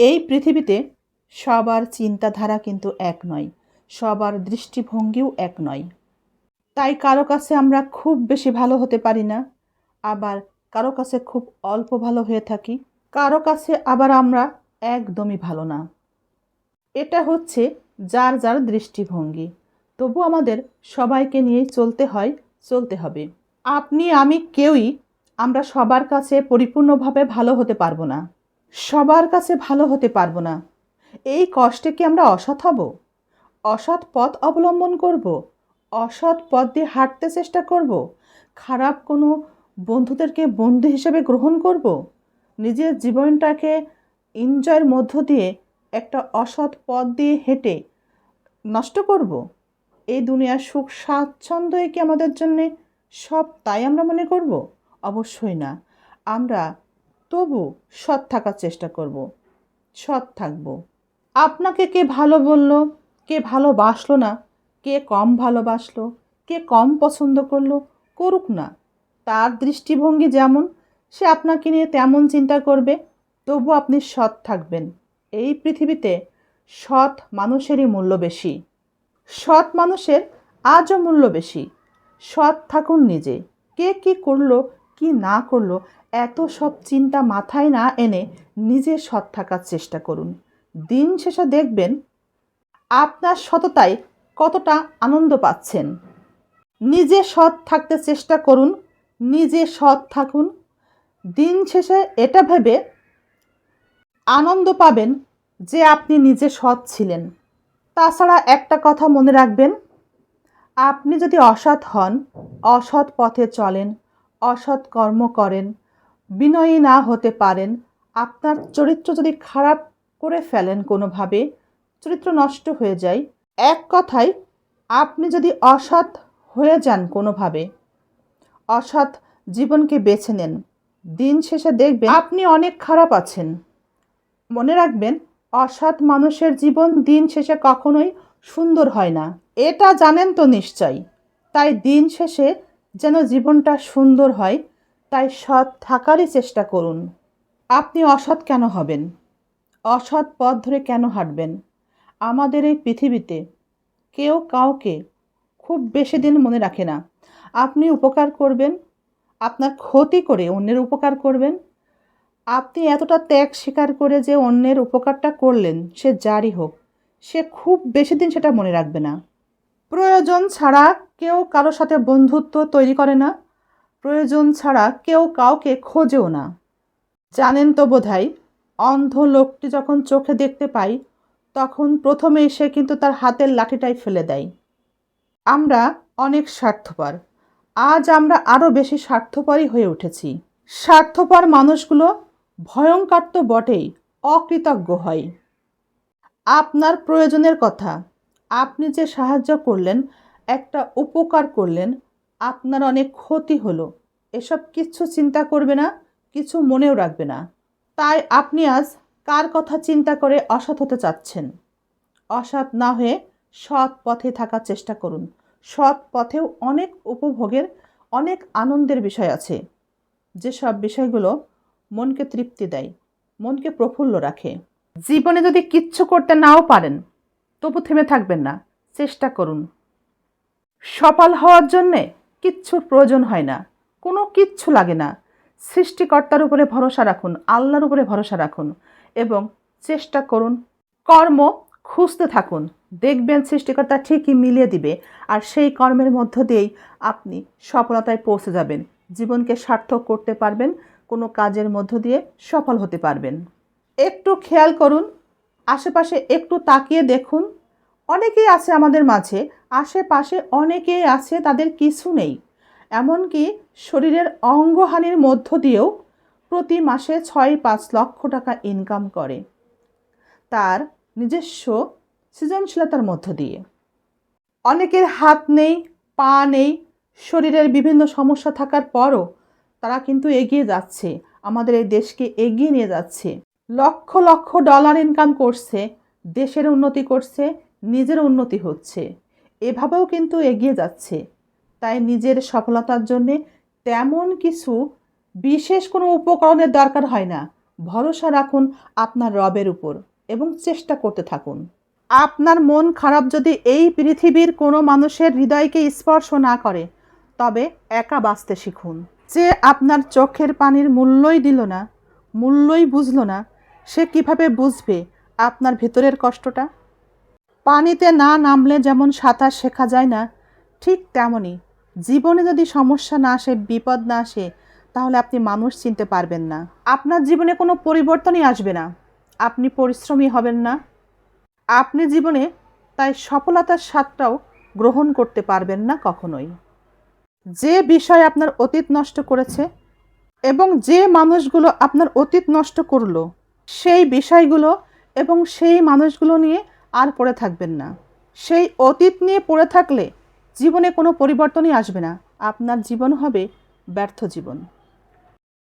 এই পৃথিবীতে সবার চিন্তাধারা কিন্তু এক নয়, সবার দৃষ্টিভঙ্গিও এক নয়। তাই কারও কাছে আমরা খুব বেশি ভালো হতে পারি না, আবার কারও কাছে খুব অল্প ভালো হয়ে থাকি, কারও কাছে আবার আমরা একদমই ভালো না। এটা হচ্ছে যার যার দৃষ্টিভঙ্গি, তবু আমাদের সবাইকে নিয়েই চলতে হয়, চলতে হবে। আপনি, আমি, কেউই আমরা সবার কাছে পরিপূর্ণভাবে ভালো হতে পারব না। সবার কাছে ভালো হতে পারব না। এই কষ্টে কি আমরা অসৎ হব? অসৎ পথ অবলম্বন করব? অসৎ পথ দিয়ে হাঁটতে চেষ্টা করব? খারাপ কোনো বন্ধুদেরকে বন্ধু হিসেবে গ্রহণ করব? নিজের জীবনটাকে এনজয়ের মধ্য দিয়ে একটা অসৎ পথ দিয়ে হেঁটে নষ্ট করব? এই দুনিয়ার সুখ স্বাচ্ছন্দ্যই কি আমাদের জন্যে সব তাই আমরা মনে করব? অবশ্যই না। আমরা তবু সৎ থাকার চেষ্টা করব। সৎ থাকব। আপনাকে কে ভালো বলল, কে ভালোবাসলো না, কে কম ভালোবাসলো, কে কম পছন্দ করল, করুক না। তার দৃষ্টিভঙ্গি যেমন, সে আপনাকে নিয়ে তেমন চিন্তা করবে তবু আপনি সৎ থাকবেন। এই পৃথিবীতে সৎ মানুষেরই মূল্য বেশি। সৎ মানুষের আজও মূল্য বেশি। সৎ থাকুন নিজে। কে কি করল কি না করল, এত সব চিন্তা মাথায় না এনে নিজে সৎ থাকার চেষ্টা করুন। দিন শেষে দেখবেন আপনার সততায় কতটা আনন্দ পাচ্ছেন। নিজে সৎ থাকতে চেষ্টা করুন, নিজে সৎ থাকুন। দিন শেষে এটা ভেবে আনন্দ পাবেন যে আপনি নিজে সৎ ছিলেন। তাছাড়া একটা কথা মনে রাখবেন, আপনি যদি অসৎ হন, অসৎ পথে চলেন অসৎ কর্ম করেন, বিনয়ী না হতে পারেন, আপনার চরিত্র যদি খারাপ করে ফেলেন কোনোভাবে, চরিত্র নষ্ট হয়ে যায়। এক কথায়, আপনি যদি অসৎ হয়ে যান কোনোভাবে, অসৎ জীবনকে বেছে নেন, দিন শেষে দেখবেন আপনি অনেক খারাপ আছেন। মনে রাখবেন, অসৎ মানুষের জীবন দিন শেষে কখনোই সুন্দর হয় না। এটা জানেন তো নিশ্চয় তাই দিন শেষে যেন জীবনটা সুন্দর হয়, তাই সৎ থাকারই চেষ্টা করুন। আপনি অসৎ কেন হবেন? অসৎ পথ ধরে কেন হাঁটবেন? আমাদের এই পৃথিবীতে কেউ কাউকে খুব বেশি দিন মনে রাখে না। আপনি উপকার করবেন, আপনার ক্ষতি করে অন্যের উপকার করবেন। আপনি এতটা ত্যাগ স্বীকার করে যে অন্যের উপকারটা করলেন, সে যারই হোক, সে খুব বেশি দিন সেটা মনে রাখবে না। প্রয়োজন ছাড়া কেউ কারোর সাথে বন্ধুত্ব তৈরি করে না। প্রয়োজন ছাড়া কেউ কাউকে খোঁজেও না। জানেন তো বোধহয়, অন্ধ লোকটি যখন চোখে দেখতে পাই তখন প্রথমে সে কিন্তু তার হাতের লাঠিটাই ফেলে দেয়। আমরা অনেক স্বার্থপর। আজ আমরা আরও বেশি স্বার্থপরই হয়ে উঠেছি। স্বার্থপর মানুষগুলো ভয়ঙ্কর তো বটেই, অকৃতজ্ঞ হয়। আপনার প্রয়োজনের কথা আপনি যে সাহায্য করলেন, একটা উপকার করলেন, আপনার অনেক ক্ষতি হলো। এসব কিছু চিন্তা করবে না, কিছু মনেও রাখবে না। তাই আপনি আজ কার কথা চিন্তা করে অসৎ হতে চাচ্ছেন? অসৎ না হয়ে সৎ পথে থাকার চেষ্টা করুন। সৎ পথেও অনেক উপভোগের, অনেক আনন্দের বিষয় আছে। যেসব বিষয়গুলো মনকে তৃপ্তি দেয়, মনকে প্রফুল্ল রাখে। জীবনে যদি কিচ্ছু করতে নাও পারেন তবু থেমে থাকবেন না, চেষ্টা করুন। সফল হওয়ার জন্যে কিচ্ছুর প্রয়োজন হয় না, কোনো কিচ্ছু লাগে না। সৃষ্টিকর্তার উপরে ভরসা রাখুন, আল্লাহর উপরে ভরসা রাখুন এবং চেষ্টা করুন, কর্ম খুঁজতে থাকুন। দেখবেন সৃষ্টিকর্তা ঠিকই মিলিয়ে দিবে আর সেই কর্মের মধ্য দিয়েই আপনি সফলতায় পৌঁছে যাবেন। জীবনকে সার্থক করতে পারবেন, কোনো কাজের মধ্য দিয়ে সফল হতে পারবেন। একটু খেয়াল করুন আশেপাশে একটু তাকিয়ে দেখুন। অনেকেই আছে আমাদের মাঝে, আশেপাশে অনেকেই আছে তাদের কিছু নেই। এমনকি শরীরের অঙ্গহানির মধ্য দিয়েও প্রতি মাসে ছয় পাঁচ লক্ষ টাকা ইনকাম করে। তার নিজস্ব সৃজনশীলতার মধ্য দিয়ে। অনেকের হাত নেই, পা নেই, শরীরের বিভিন্ন সমস্যা থাকার পরও তারা কিন্তু এগিয়ে যাচ্ছে। আমাদের এই দেশকে এগিয়ে নিয়ে যাচ্ছে। লক্ষ লক্ষ ডলার ইনকাম করছে, দেশের উন্নতি করছে, নিজের উন্নতি হচ্ছে। এভাবেও কিন্তু এগিয়ে যাচ্ছে। তাই নিজের সফলতার জন্যে তেমন কিছু বিশেষ কোনো উপকরণের দরকার হয় না। ভরসা রাখুন আপনার রবের উপর এবং চেষ্টা করতে থাকুন। আপনার মন খারাপ যদি এই পৃথিবীর কোনো মানুষের হৃদয়কে স্পর্শ না করে, তবে একা বাঁচতে শিখুন। যে আপনার চোখের পানির মূল্যই দিল না, মূল্যই বুঝলো না সে কীভাবে বুঝবে আপনার ভেতরের কষ্টটা? পানিতে না নামলে যেমন সাঁতার শেখা যায় না, ঠিক তেমনই। জীবনে যদি সমস্যা না আসে, বিপদ না আসে, তাহলে আপনি মানুষ চিনতে পারবেন না। আপনার জীবনে কোনো পরিবর্তনই আসবে না। আপনি পরিশ্রমী হবেন না। আপনি জীবনে তাই সফলতার স্বাদটাও গ্রহণ করতে পারবেন না কখনোই। যে বিষয় আপনার অতীত নষ্ট করেছে এবং যে মানুষগুলো আপনার অতীত নষ্ট করল সেই বিষয়গুলো এবং সেই মানুষগুলো নিয়ে আর পড়ে থাকবেন না। সেই অতীত নিয়ে পড়ে থাকলে জীবনে কোনো পরিবর্তনই আসবে না। আপনার জীবন হবে ব্যর্থ জীবন।